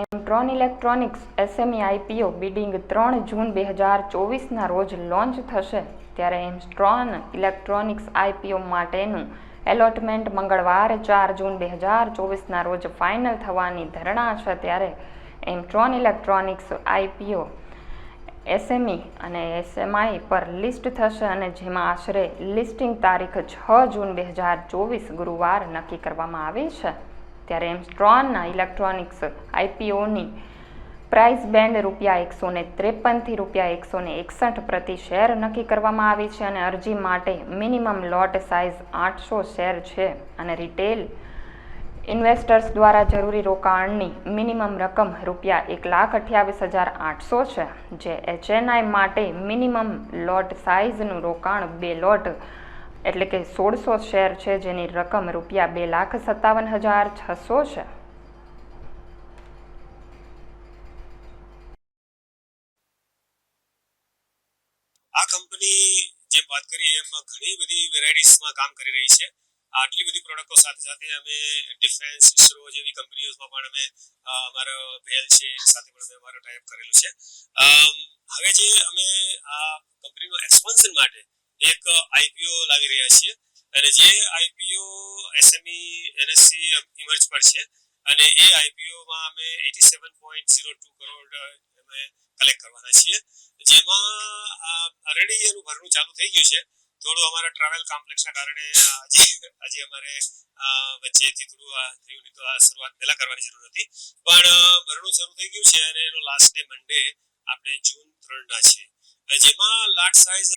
Emtron electronics, SME IPO bidding ત્રણ જૂન બે હજાર ચોવીસના રોજ લોન્ચ થશે. ત્યારે એમસ્ટ્રોન ઇલેક્ટ્રોનિક્સ આઈપીઓ માટેનું એલોટમેન્ટ મંગળવાર ચાર જૂન બે હજાર ચોવીસના રોજ ફાઇનલ થવાની ધરણા છે. ત્યારે એમટ્રોન ઇલેક્ટ્રોનિક્સ આઈપીઓ એસએમઈ અને એસએમઆઈ પર લિસ્ટ થશે અને જેમાં આશરે લિસ્ટિંગ તારીખ છ જૂન બે હજાર ચોવીસ ગુરુવાર નક્કી કરવામાં આવી છે. ત્યારે એમસ્ટ્રોનના ઇલેક્ટ્રોનિક્સ આઈપીઓની પ્રાઇસ બેન્ડ રૂપિયા એકસો ને ત્રેપનથી રૂપિયા એકસો ને એકસઠ પ્રતિ શેર નક્કી કરવામાં આવી છે અને અરજી માટે મિનિમમ લોટ સાઇઝ આઠસો શેર છે અને રિટેલ ઇન્વેસ્ટર્સ દ્વારા જરૂરી રોકાણની મિનિમમ રકમ રૂપિયા એક લાખ અઠ્યાવીસ હજાર આઠસો છે. જે એચએનઆઈ માટે મિનિમમ લોટ સાઇઝનું રોકાણ બે લોટ એટલે કે સોળસો શેર છે, જેની રકમ રૂપિયા બે લાખ સત્તાવન હજાર છસો છે. આ કંપની જે વાત કરીએ, એમાં ઘણી બધી વેરાયટીઝમાં કામ કરી રહી છે. આટલી બધી પ્રોડક્ટો સાથે સાથે અમે ડિફેન્સ, ઇસરો જેવી કંપનીઓમાં પણ અમે અમારો ભેલ છે, એની સાથે પણ અમે અમારો ટાઈપ કરેલું છે. હવે જે અમે આ કંપનીનું એક્સપાન્શન માટે એક આઈપીઓ લાવી રહ્યા છીએ અને જે આઈપીઓ એસએમઈ, એનએસસી ઇમર્જ પર છે અને એ આઈપીઓમાં અમે eighty seven point zero two crore અમે કલેક્ટ કરવાના છીએ. જેમાં ઓલરેડી એનું ભરણું ચાલુ થઈ ગયું છે. થોડું અમારા ટ્રાવેલ કોમ્પ્લેક્સના કારણે આજે આજે અમારે વચ્ચેથી થોડું આ થયું નહીં તો આ શરૂઆત પહેલા કરવાની જરૂર હતી. પણ ભરણું શરૂ થઈ ગયું છે અને એનો લાસ્ટ ડે મંડે આપણે જૂન ત્રણના છે. જેમાં લાટ સાઇઝ